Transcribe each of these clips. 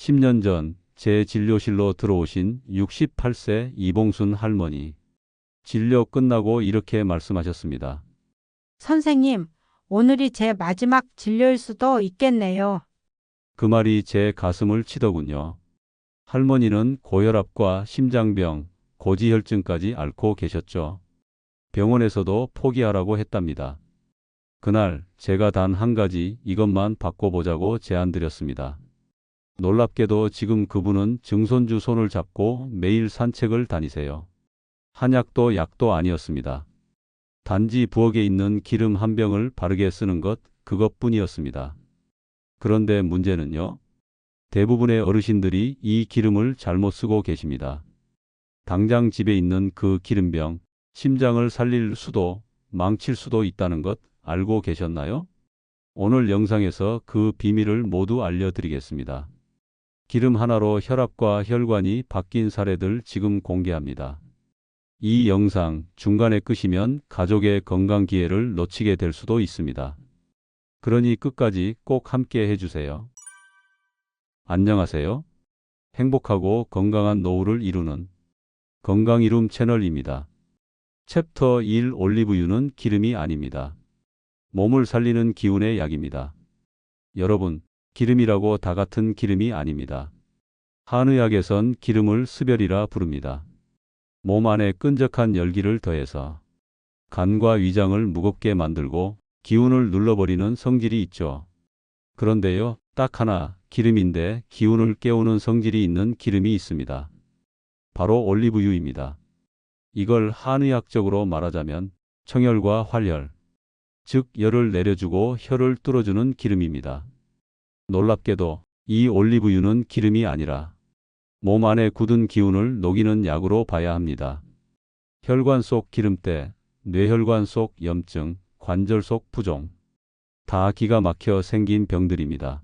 10년 전 제 진료실로 들어오신 68세 이봉순 할머니. 진료 끝나고 이렇게 말씀하셨습니다. 선생님, 오늘이 제 마지막 진료일 수도 있겠네요. 그 말이 제 가슴을 치더군요. 할머니는 고혈압과 심장병, 고지혈증까지 앓고 계셨죠. 병원에서도 포기하라고 했답니다. 그날 제가 단 한 가지 이것만 바꿔보자고 제안드렸습니다. 놀랍게도 지금 그분은 증손주 손을 잡고 매일 산책을 다니세요. 한약도 약도 아니었습니다. 단지 부엌에 있는 기름 한 병을 바르게 쓰는 것 그것뿐이었습니다. 그런데 문제는요. 대부분의 어르신들이 이 기름을 잘못 쓰고 계십니다. 당장 집에 있는 그 기름병, 심장을 살릴 수도, 망칠 수도 있다는 것 알고 계셨나요? 오늘 영상에서 그 비밀을 모두 알려드리겠습니다. 기름 하나로 혈압과 혈관이 바뀐 사례들 지금 공개합니다. 이 영상 중간에 끄시면 가족의 건강 기회를 놓치게 될 수도 있습니다. 그러니 끝까지 꼭 함께 해주세요. 안녕하세요. 행복하고 건강한 노후를 이루는 건강 이룸 채널입니다. 챕터 1 올리브유는 기름이 아닙니다. 몸을 살리는 기운의 약입니다. 여러분, 기름이라고 다 같은 기름이 아닙니다. 한의학에선 기름을 습열이라 부릅니다. 몸 안에 끈적한 열기를 더해서 간과 위장을 무겁게 만들고 기운을 눌러버리는 성질이 있죠. 그런데요, 딱 하나 기름인데 기운을 깨우는 성질이 있는 기름이 있습니다. 바로 올리브유입니다. 이걸 한의학적으로 말하자면 청열과 활혈, 즉 열을 내려주고 혈을 뚫어주는 기름입니다. 놀랍게도 이 올리브유는 기름이 아니라 몸 안에 굳은 기운을 녹이는 약으로 봐야 합니다. 혈관 속 기름때, 뇌혈관 속 염증, 관절 속 부종, 다 기가 막혀 생긴 병들입니다.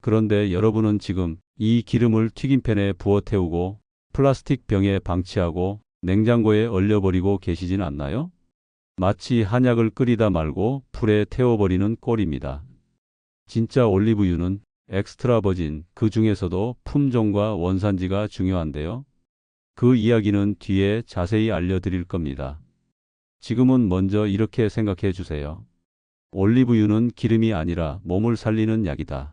그런데 여러분은 지금 이 기름을 튀김팬에 부어 태우고 플라스틱 병에 방치하고 냉장고에 얼려버리고 계시진 않나요? 마치 한약을 끓이다 말고 불에 태워버리는 꼴입니다. 진짜 올리브유는 엑스트라 버진 그 중에서도 품종과 원산지가 중요한데요. 그 이야기는 뒤에 자세히 알려드릴 겁니다. 지금은 먼저 이렇게 생각해 주세요. 올리브유는 기름이 아니라 몸을 살리는 약이다.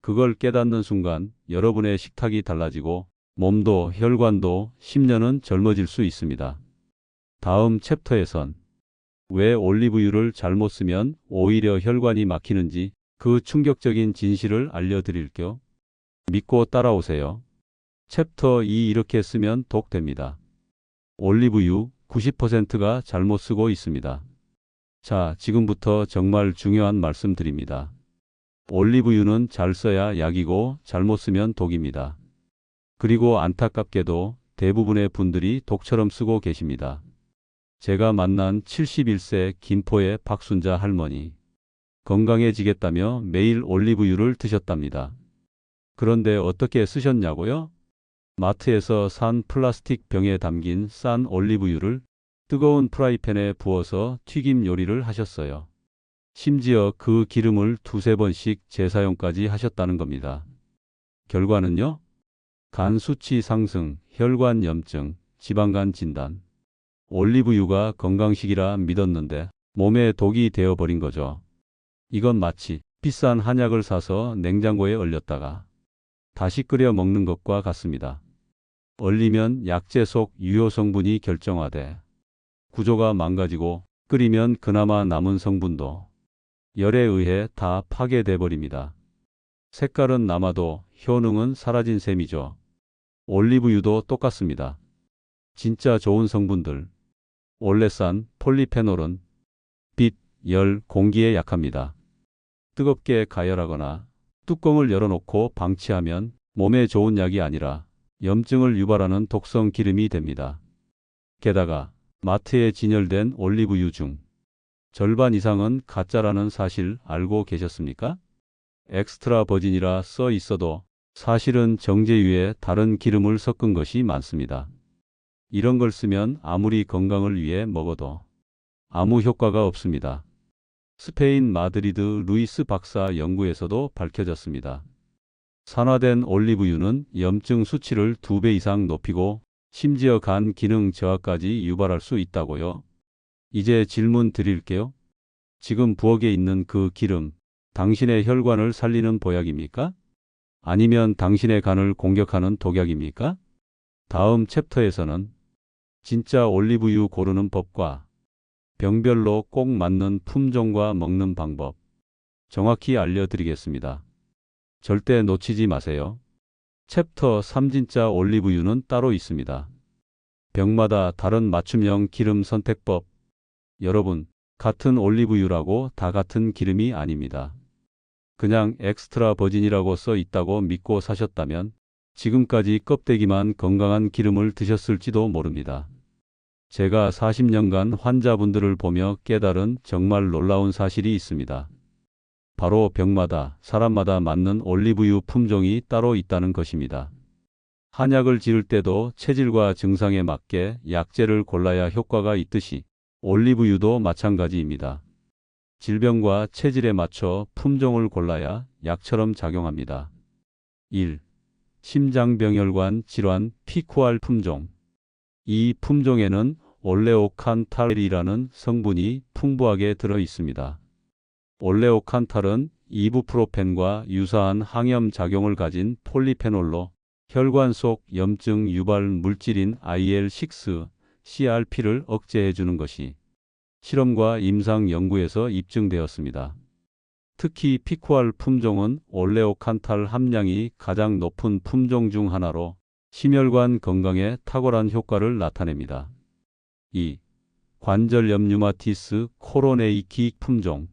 그걸 깨닫는 순간 여러분의 식탁이 달라지고 몸도 혈관도 10년은 젊어질 수 있습니다. 다음 챕터에선 왜 올리브유를 잘못 쓰면 오히려 혈관이 막히는지 그 충격적인 진실을 알려드릴게요. 믿고 따라오세요. 챕터 2 이렇게 쓰면 독됩니다. 올리브유 90%가 잘못 쓰고 있습니다. 자, 지금부터 정말 중요한 말씀 드립니다. 올리브유는 잘 써야 약이고 잘못 쓰면 독입니다. 그리고 안타깝게도 대부분의 분들이 독처럼 쓰고 계십니다. 제가 만난 71세 김포의 박순자 할머니. 건강해지겠다며 매일 올리브유를 드셨답니다. 그런데 어떻게 쓰셨냐고요? 마트에서 산 플라스틱 병에 담긴 싼 올리브유를 뜨거운 프라이팬에 부어서 튀김 요리를 하셨어요. 심지어 그 기름을 두세 번씩 재사용까지 하셨다는 겁니다. 결과는요? 간 수치 상승, 혈관 염증, 지방간 진단. 올리브유가 건강식이라 믿었는데 몸에 독이 되어버린 거죠. 이건 마치 비싼 한약을 사서 냉장고에 얼렸다가 다시 끓여 먹는 것과 같습니다. 얼리면 약재 속 유효 성분이 결정화돼 구조가 망가지고 끓이면 그나마 남은 성분도 열에 의해 다 파괴돼 버립니다. 색깔은 남아도 효능은 사라진 셈이죠. 올리브유도 똑같습니다. 진짜 좋은 성분들. 올레산, 폴리페놀은 빛, 열, 공기에 약합니다. 뜨겁게 가열하거나 뚜껑을 열어놓고 방치하면 몸에 좋은 약이 아니라 염증을 유발하는 독성 기름이 됩니다. 게다가 마트에 진열된 올리브유 중 절반 이상은 가짜라는 사실 알고 계셨습니까? 엑스트라 버진이라 써 있어도 사실은 정제유에 다른 기름을 섞은 것이 많습니다. 이런 걸 쓰면 아무리 건강을 위해 먹어도 아무 효과가 없습니다. 스페인 마드리드 루이스 박사 연구에서도 밝혀졌습니다. 산화된 올리브유는 염증 수치를 2배 이상 높이고 심지어 간 기능 저하까지 유발할 수 있다고요. 이제 질문 드릴게요. 지금 부엌에 있는 그 기름, 당신의 혈관을 살리는 보약입니까? 아니면 당신의 간을 공격하는 독약입니까? 다음 챕터에서는 진짜 올리브유 고르는 법과 병별로 꼭 맞는 품종과 먹는 방법 정확히 알려드리겠습니다. 절대 놓치지 마세요. 챕터 3 진짜 올리브유는 따로 있습니다. 병마다 다른 맞춤형 기름 선택법. 여러분, 같은 올리브유라고 다 같은 기름이 아닙니다. 그냥 엑스트라 버진이라고 써 있다고 믿고 사셨다면 지금까지 껍데기만 건강한 기름을 드셨을지도 모릅니다. 제가 40년간 환자분들을 보며 깨달은 정말 놀라운 사실이 있습니다. 바로 병마다 사람마다 맞는 올리브유 품종이 따로 있다는 것입니다. 한약을 지을 때도 체질과 증상에 맞게 약재를 골라야 효과가 있듯이 올리브유도 마찬가지입니다. 질병과 체질에 맞춰 품종을 골라야 약처럼 작용합니다. 1. 심장병혈관 질환 피코알 품종 이 품종에는 올레오칸탈이라는 성분이 풍부하게 들어 있습니다. 올레오칸탈은 이부프로펜과 유사한 항염 작용을 가진 폴리페놀로 혈관 속 염증 유발 물질인 IL6, CRP를 억제해 주는 것이 실험과 임상 연구에서 입증되었습니다. 특히 피코알 품종은 올레오칸탈 함량이 가장 높은 품종 중 하나로 심혈관 건강에 탁월한 효과를 나타냅니다. 2. 관절염 류마티스 코로네이키 품종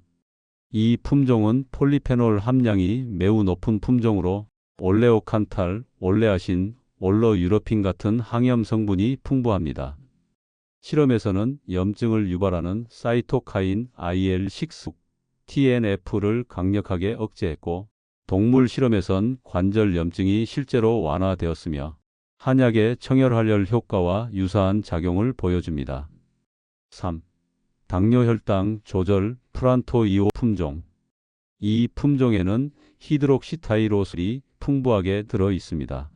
이 품종은 폴리페놀 함량이 매우 높은 품종으로 올레오칸탈, 올레아신, 올로유로핀 같은 항염 성분이 풍부합니다. 실험에서는 염증을 유발하는 사이토카인 IL6, TNF를 강력하게 억제했고 동물 실험에선 관절 염증이 실제로 완화되었으며 한약의 청혈활혈 효과와 유사한 작용을 보여줍니다. 3. 당뇨 혈당 조절 프란토이오 품종 이 품종에는 히드록시타이로슬이 풍부하게 들어 있습니다.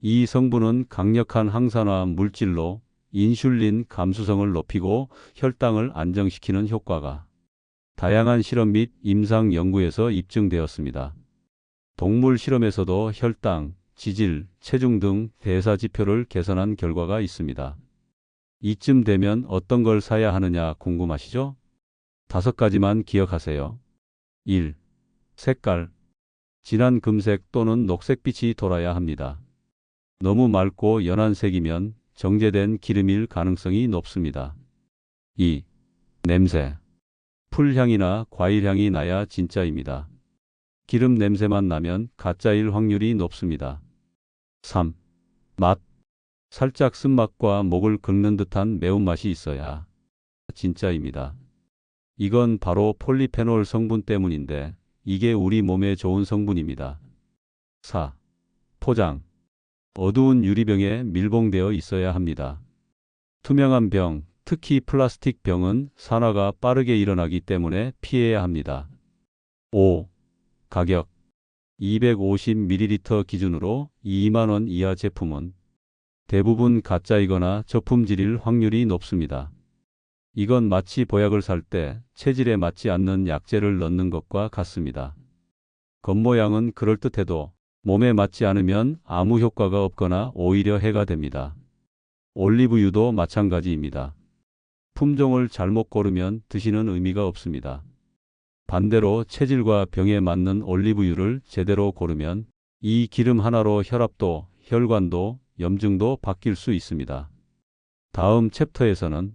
이 성분은 강력한 항산화 물질로 인슐린 감수성을 높이고 혈당을 안정시키는 효과가 다양한 실험 및 임상 연구에서 입증되었습니다. 동물 실험에서도 혈당, 지질, 체중 등 대사 지표를 개선한 결과가 있습니다. 이쯤 되면 어떤 걸 사야 하느냐 궁금하시죠? 다섯 가지만 기억하세요. 1. 색깔. 진한 금색 또는 녹색빛이 돌아야 합니다. 너무 맑고 연한 색이면 정제된 기름일 가능성이 높습니다. 2. 냄새. 풀향이나 과일향이 나야 진짜입니다. 기름 냄새만 나면 가짜일 확률이 높습니다. 3. 맛. 살짝 쓴맛과 목을 긁는 듯한 매운맛이 있어야 진짜입니다. 이건 바로 폴리페놀 성분 때문인데 이게 우리 몸에 좋은 성분입니다. 4. 포장. 어두운 유리병에 밀봉되어 있어야 합니다. 투명한 병, 특히 플라스틱 병은 산화가 빠르게 일어나기 때문에 피해야 합니다. 5. 가격. 250ml 기준으로 2만원 이하 제품은 대부분 가짜이거나 저품질일 확률이 높습니다. 이건 마치 보약을 살 때 체질에 맞지 않는 약재를 넣는 것과 같습니다. 겉모양은 그럴듯해도 몸에 맞지 않으면 아무 효과가 없거나 오히려 해가 됩니다. 올리브유도 마찬가지입니다. 품종을 잘못 고르면 드시는 의미가 없습니다. 반대로 체질과 병에 맞는 올리브유를 제대로 고르면 이 기름 하나로 혈압도, 혈관도, 염증도 바뀔 수 있습니다. 다음 챕터에서는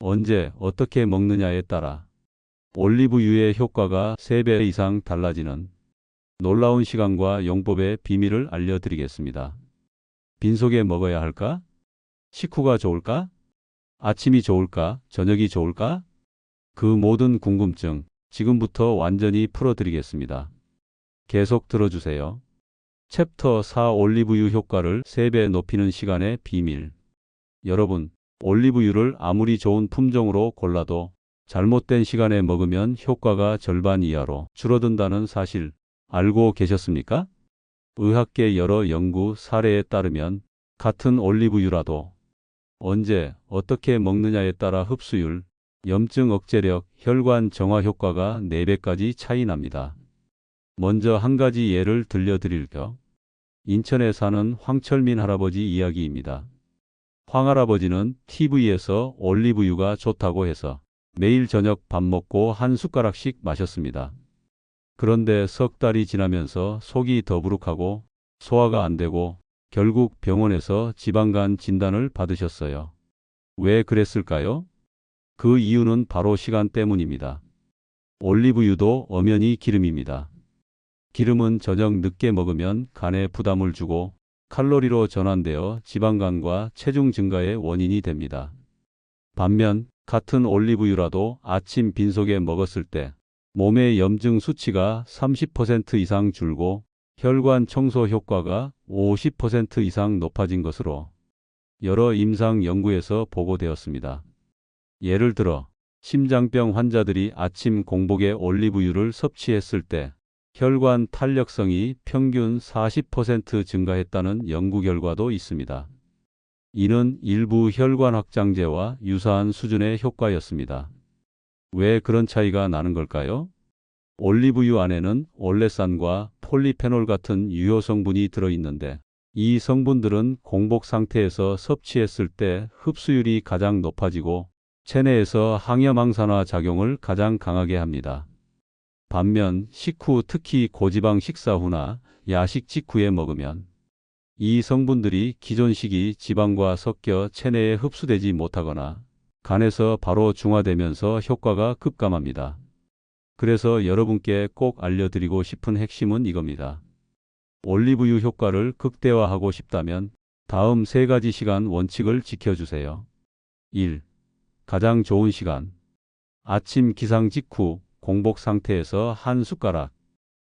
언제 어떻게 먹느냐에 따라 올리브유의 효과가 3배 이상 달라지는 놀라운 시간과 용법의 비밀을 알려드리겠습니다. 빈속에 먹어야 할까? 식후가 좋을까? 아침이 좋을까? 저녁이 좋을까? 그 모든 궁금증 지금부터 완전히 풀어드리겠습니다. 계속 들어주세요. 챕터 4 올리브유 효과를 3배 높이는 시간의 비밀. 여러분, 올리브유를 아무리 좋은 품종으로 골라도 잘못된 시간에 먹으면 효과가 절반 이하로 줄어든다는 사실 알고 계셨습니까? 의학계 여러 연구 사례에 따르면 같은 올리브유라도 언제 어떻게 먹느냐에 따라 흡수율, 염증 억제력, 혈관 정화 효과가 4배까지 차이 납니다. 먼저 한 가지 예를 들려드릴게요. 인천에 사는 황철민 할아버지 이야기입니다. 황 할아버지는 TV에서 올리브유가 좋다고 해서 매일 저녁 밥 먹고 한 숟가락씩 마셨습니다. 그런데 석 달이 지나면서 속이 더부룩하고 소화가 안 되고 결국 병원에서 지방간 진단을 받으셨어요. 왜 그랬을까요? 그 이유는 바로 시간 때문입니다. 올리브유도 엄연히 기름입니다. 기름은 저녁 늦게 먹으면 간에 부담을 주고 칼로리로 전환되어 지방간과 체중 증가의 원인이 됩니다. 반면 같은 올리브유라도 아침 빈속에 먹었을 때 몸의 염증 수치가 30% 이상 줄고 혈관 청소 효과가 50% 이상 높아진 것으로 여러 임상 연구에서 보고되었습니다. 예를 들어 심장병 환자들이 아침 공복에 올리브유를 섭취했을 때 혈관 탄력성이 평균 40% 증가했다는 연구 결과도 있습니다. 이는 일부 혈관 확장제와 유사한 수준의 효과였습니다. 왜 그런 차이가 나는 걸까요? 올리브유 안에는 올레산과 폴리페놀 같은 유효 성분이 들어있는데 이 성분들은 공복 상태에서 섭취했을 때 흡수율이 가장 높아지고 체내에서 항염항산화 작용을 가장 강하게 합니다. 반면 식후 특히 고지방 식사 후나 야식 직후에 먹으면 이 성분들이 기존 식이 지방과 섞여 체내에 흡수되지 못하거나 간에서 바로 중화되면서 효과가 급감합니다. 그래서 여러분께 꼭 알려드리고 싶은 핵심은 이겁니다. 올리브유 효과를 극대화하고 싶다면 다음 세 가지 시간 원칙을 지켜주세요. 1. 가장 좋은 시간. 아침 기상 직후 공복 상태에서 한 숟가락.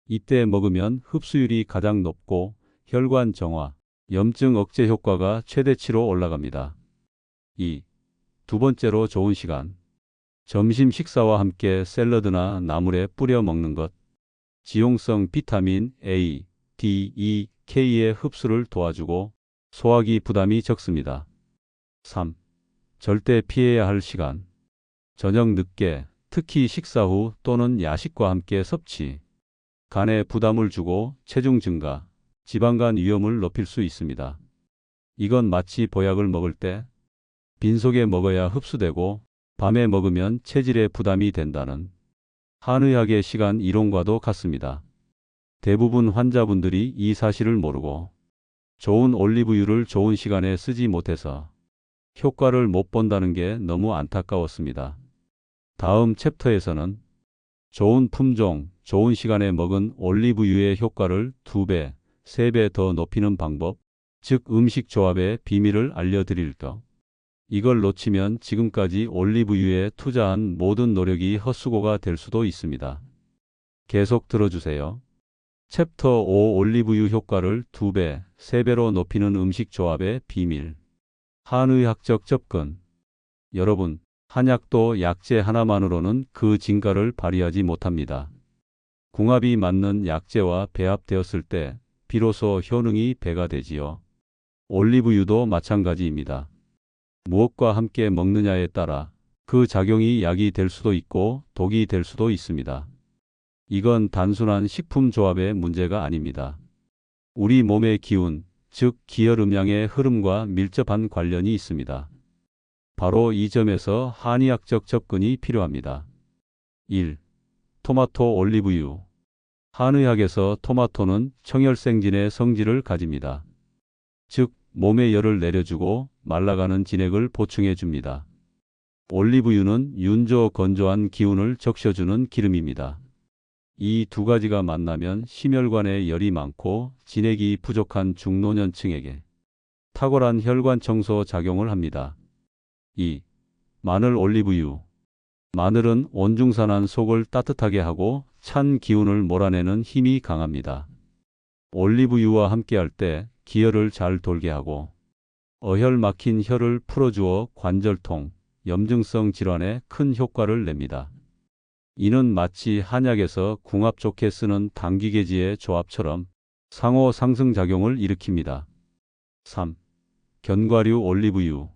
이때 먹으면 흡수율이 가장 높고 혈관 정화, 염증 억제 효과가 최대치로 올라갑니다. 2. 두 번째로 좋은 시간. 점심 식사와 함께 샐러드나 나물에 뿌려 먹는 것. 지용성 비타민 A, D, E, K의 흡수를 도와주고 소화기 부담이 적습니다. 3. 절대 피해야 할 시간. 저녁 늦게, 특히 식사 후 또는 야식과 함께 섭취. 간에 부담을 주고 체중 증가, 지방간 위험을 높일 수 있습니다. 이건 마치 보약을 먹을 때 빈속에 먹어야 흡수되고 밤에 먹으면 체질에 부담이 된다는 한의학의 시간 이론과도 같습니다. 대부분 환자분들이 이 사실을 모르고 좋은 올리브유를 좋은 시간에 쓰지 못해서 효과를 못 본다는 게 너무 안타까웠습니다. 다음 챕터에서는 좋은 품종, 좋은 시간에 먹은 올리브유의 효과를 2배, 3배 더 높이는 방법, 즉 음식 조합의 비밀을 알려드릴 거. 이걸 놓치면 지금까지 올리브유에 투자한 모든 노력이 헛수고가 될 수도 있습니다. 계속 들어주세요. 챕터 5 올리브유 효과를 2배, 3배로 높이는 음식 조합의 비밀. 한의학적 접근. 여러분, 한약도 약재 하나만으로는 그 진가를 발휘하지 못합니다. 궁합이 맞는 약재와 배합되었을 때 비로소 효능이 배가 되지요. 올리브유도 마찬가지입니다. 무엇과 함께 먹느냐에 따라 그 작용이 약이 될 수도 있고 독이 될 수도 있습니다. 이건 단순한 식품 조합의 문제가 아닙니다. 우리 몸의 기운, 즉 기혈음양의 흐름과 밀접한 관련이 있습니다. 바로 이 점에서 한의학적 접근이 필요합니다. 1. 토마토 올리브유 한의학에서 토마토는 청혈생진의 성질을 가집니다. 즉 몸의 열을 내려주고 말라가는 진액을 보충해 줍니다. 올리브유는 윤조 건조한 기운을 적셔주는 기름입니다. 이 두 가지가 만나면 심혈관에 열이 많고 진액이 부족한 중노년층에게 탁월한 혈관 청소 작용을 합니다. 2. 마늘 올리브유 마늘은 온중산한 속을 따뜻하게 하고 찬 기운을 몰아내는 힘이 강합니다. 올리브유와 함께할 때 기혈을 잘 돌게 하고 어혈 막힌 혈을 풀어주어 관절통, 염증성 질환에 큰 효과를 냅니다. 이는 마치 한약에서 궁합 좋게 쓰는 당귀개지의 조합처럼 상호 상승 작용을 일으킵니다. 3. 견과류 올리브유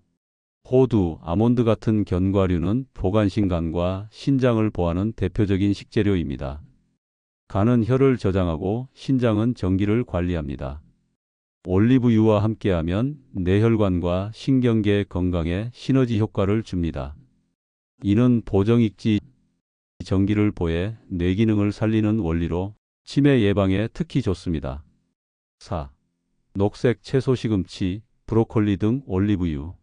호두, 아몬드 같은 견과류는 보관신간과 신장을 보하는 대표적인 식재료입니다. 간은 혈을 저장하고 신장은 전기를 관리합니다. 올리브유와 함께하면 뇌혈관과 신경계 건강에 시너지 효과를 줍니다. 이는 보정익지 전기를 보해 뇌기능을 살리는 원리로 치매 예방에 특히 좋습니다. 4. 녹색 채소 시금치, 브로콜리 등 올리브유.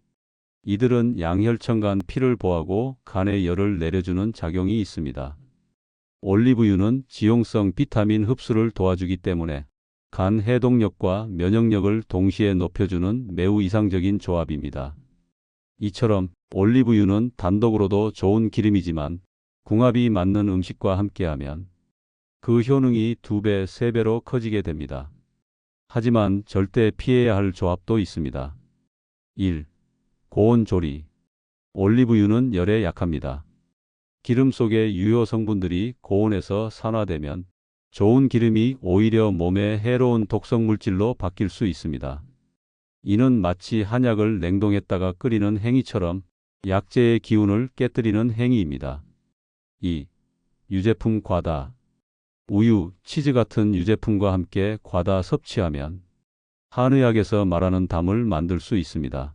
이들은 양혈청간 피를 보하고 간의 열을 내려주는 작용이 있습니다. 올리브유는 지용성 비타민 흡수를 도와주기 때문에 간 해독력과 면역력을 동시에 높여주는 매우 이상적인 조합입니다. 이처럼 올리브유는 단독으로도 좋은 기름이지만 궁합이 맞는 음식과 함께하면 그 효능이 두 배, 세 배로 커지게 됩니다. 하지만 절대 피해야 할 조합도 있습니다. 1. 고온 조리. 올리브유는 열에 약합니다. 기름 속의 유효 성분들이 고온에서 산화되면 좋은 기름이 오히려 몸에 해로운 독성 물질로 바뀔 수 있습니다. 이는 마치 한약을 냉동했다가 끓이는 행위처럼 약재의 기운을 깨뜨리는 행위입니다. 2. 유제품 과다. 우유, 치즈 같은 유제품과 함께 과다 섭취하면 한의학에서 말하는 담을 만들 수 있습니다.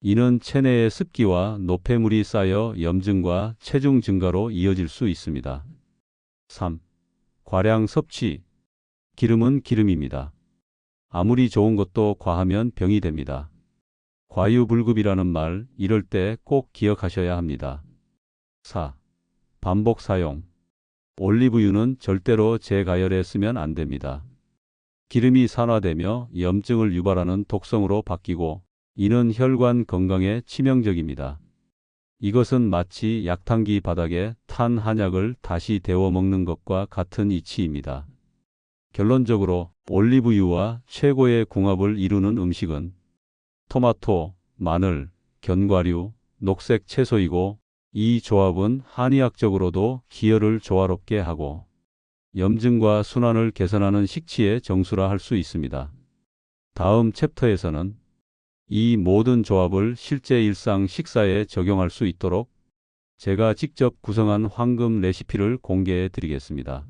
이는 체내의 습기와 노폐물이 쌓여 염증과 체중 증가로 이어질 수 있습니다. 3. 과량 섭취. 기름은 기름입니다. 아무리 좋은 것도 과하면 병이 됩니다. 과유불급이라는 말, 이럴 때 꼭 기억하셔야 합니다. 4. 반복 사용. 올리브유는 절대로 재가열에 쓰면 안 됩니다. 기름이 산화되며 염증을 유발하는 독성으로 바뀌고 이는 혈관 건강에 치명적입니다. 이것은 마치 약탕기 바닥에 탄 한약을 다시 데워 먹는 것과 같은 이치입니다. 결론적으로 올리브유와 최고의 궁합을 이루는 음식은 토마토, 마늘, 견과류, 녹색 채소이고 이 조합은 한의학적으로도 기혈을 조화롭게 하고 염증과 순환을 개선하는 식치의 정수라 할 수 있습니다. 다음 챕터에서는 이 모든 조합을 실제 일상 식사에 적용할 수 있도록 제가 직접 구성한 황금 레시피를 공개해 드리겠습니다.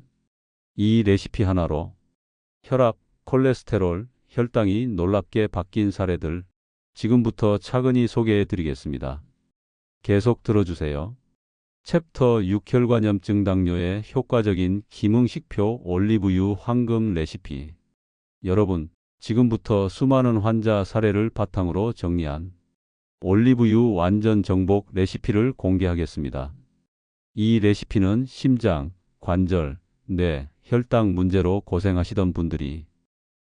이 레시피 하나로 혈압, 콜레스테롤, 혈당이 놀랍게 바뀐 사례들 지금부터 차근히 소개해 드리겠습니다. 계속 들어주세요. 챕터 6 혈관염증 당뇨에 효과적인 기능식표 올리브유 황금 레시피 여러분 지금부터 수많은 환자 사례를 바탕으로 정리한 올리브유 완전 정복 레시피를 공개하겠습니다. 이 레시피는 심장, 관절, 뇌, 혈당 문제로 고생하시던 분들이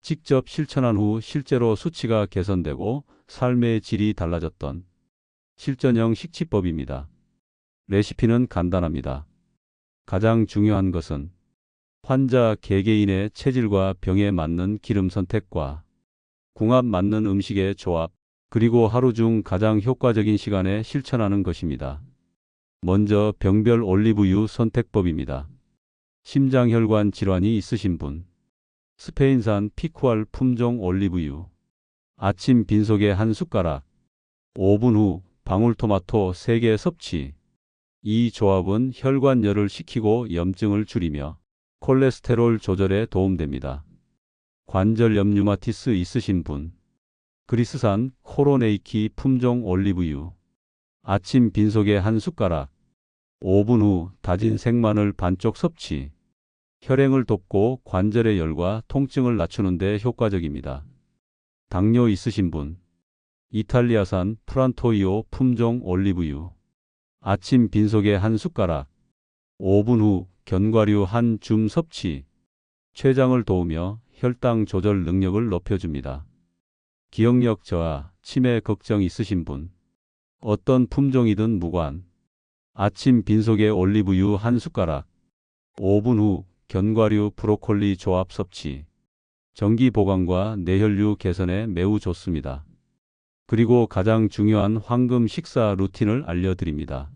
직접 실천한 후 실제로 수치가 개선되고 삶의 질이 달라졌던 실전형 식치법입니다. 레시피는 간단합니다. 가장 중요한 것은 환자 개개인의 체질과 병에 맞는 기름 선택과 궁합 맞는 음식의 조합, 그리고 하루 중 가장 효과적인 시간에 실천하는 것입니다. 먼저 병별 올리브유 선택법입니다. 심장혈관 질환이 있으신 분, 스페인산 피쿠알 품종 올리브유, 아침 빈속에 한 숟가락, 5분 후 방울토마토 3개 섭취. 이 조합은 혈관열을 식히고 염증을 줄이며 콜레스테롤 조절에 도움됩니다. 관절염 류마티스 있으신 분, 그리스산 코로네이키 품종 올리브유, 아침 빈속에 한 숟가락, 5분 후 다진 생마늘 반쪽 섭취, 혈행을 돕고 관절의 열과 통증을 낮추는 데 효과적입니다. 당뇨 있으신 분, 이탈리아산 프란토이오 품종 올리브유, 아침 빈속에 한 숟가락, 5분 후 견과류 한 줌 섭취, 췌장을 도우며 혈당 조절 능력을 높여줍니다. 기억력 저하, 치매 걱정 있으신 분, 어떤 품종이든 무관, 아침 빈속에 올리브유 한 숟가락, 5분 후 견과류 브로콜리 조합 섭취, 전기 보강과 뇌혈류 개선에 매우 좋습니다. 그리고 가장 중요한 황금 식사 루틴을 알려드립니다.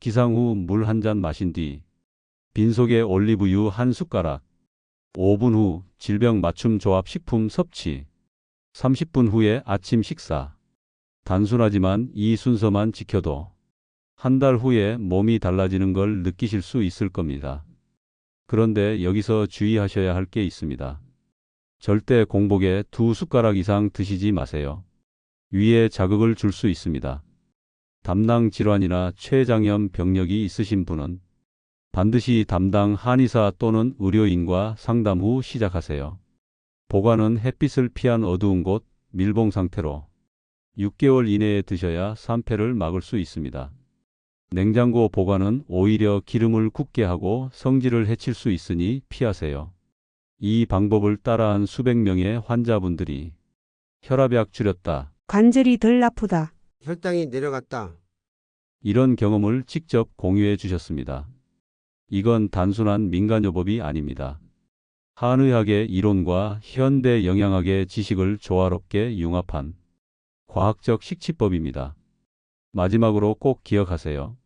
기상 후 물 한 잔 마신 뒤 빈속에 올리브유 한 숟가락, 5분 후 질병 맞춤 조합 식품 섭취. 30분 후에 아침 식사. 단순하지만 이 순서만 지켜도 한 달 후에 몸이 달라지는 걸 느끼실 수 있을 겁니다. 그런데 여기서 주의하셔야 할 게 있습니다. 절대 공복에 두 숟가락 이상 드시지 마세요. 위에 자극을 줄 수 있습니다. 담낭 질환이나 췌장염 병력이 있으신 분은 반드시 담당 한의사 또는 의료인과 상담 후 시작하세요. 보관은 햇빛을 피한 어두운 곳, 밀봉 상태로 6개월 이내에 드셔야 산패를 막을 수 있습니다. 냉장고 보관은 오히려 기름을 굳게 하고 성질을 해칠 수 있으니 피하세요. 이 방법을 따라한 수백 명의 환자분들이 혈압약 줄였다. 관절이 덜 아프다. 혈당이 내려갔다. 이런 경험을 직접 공유해 주셨습니다. 이건 단순한 민간요법이 아닙니다. 한의학의 이론과 현대 영양학의 지식을 조화롭게 융합한 과학적 식치법입니다. 마지막으로 꼭 기억하세요.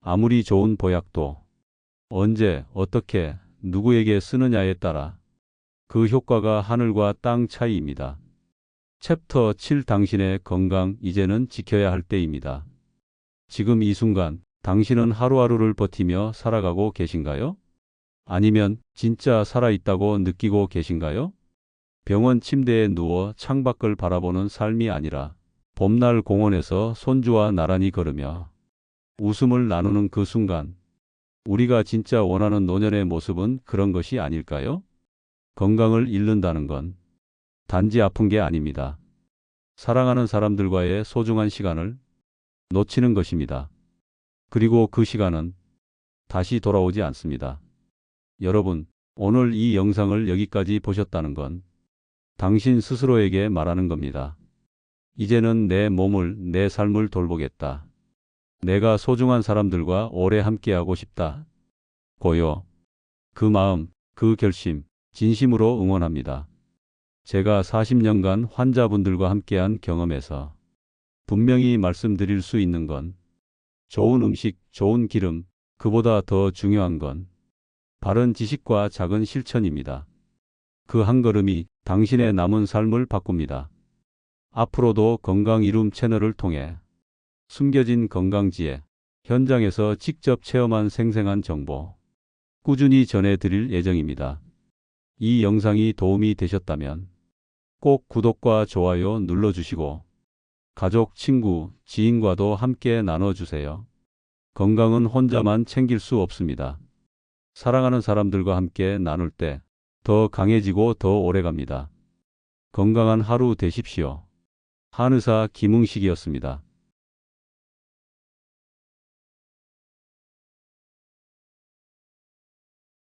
아무리 좋은 보약도 언제, 어떻게, 누구에게 쓰느냐에 따라 그 효과가 하늘과 땅 차이입니다. 챕터 7 당신의 건강 이제는 지켜야 할 때입니다. 지금 이 순간 당신은 하루하루를 버티며 살아가고 계신가요? 아니면 진짜 살아있다고 느끼고 계신가요? 병원 침대에 누워 창밖을 바라보는 삶이 아니라 봄날 공원에서 손주와 나란히 걸으며 웃음을 나누는 그 순간 우리가 진짜 원하는 노년의 모습은 그런 것이 아닐까요? 건강을 잃는다는 건 단지 아픈 게 아닙니다. 사랑하는 사람들과의 소중한 시간을 놓치는 것입니다. 그리고 그 시간은 다시 돌아오지 않습니다. 여러분, 오늘 이 영상을 여기까지 보셨다는 건 당신 스스로에게 말하는 겁니다. 이제는 내 몸을, 내 삶을 돌보겠다. 내가 소중한 사람들과 오래 함께하고 싶다. 고요. 그 마음, 그 결심, 진심으로 응원합니다. 제가 40년간 환자분들과 함께한 경험에서 분명히 말씀드릴 수 있는 건 좋은 음식, 좋은 기름, 그보다 더 중요한 건 바른 지식과 작은 실천입니다. 그 한 걸음이 당신의 남은 삶을 바꿉니다. 앞으로도 건강 이룸 채널을 통해 숨겨진 건강지혜, 현장에서 직접 체험한 생생한 정보, 꾸준히 전해드릴 예정입니다. 이 영상이 도움이 되셨다면 꼭 구독과 좋아요 눌러주시고 가족, 친구, 지인과도 함께 나눠주세요. 건강은 혼자만 챙길 수 없습니다. 사랑하는 사람들과 함께 나눌 때 더 강해지고 더 오래갑니다. 건강한 하루 되십시오. 한의사 김웅식이었습니다.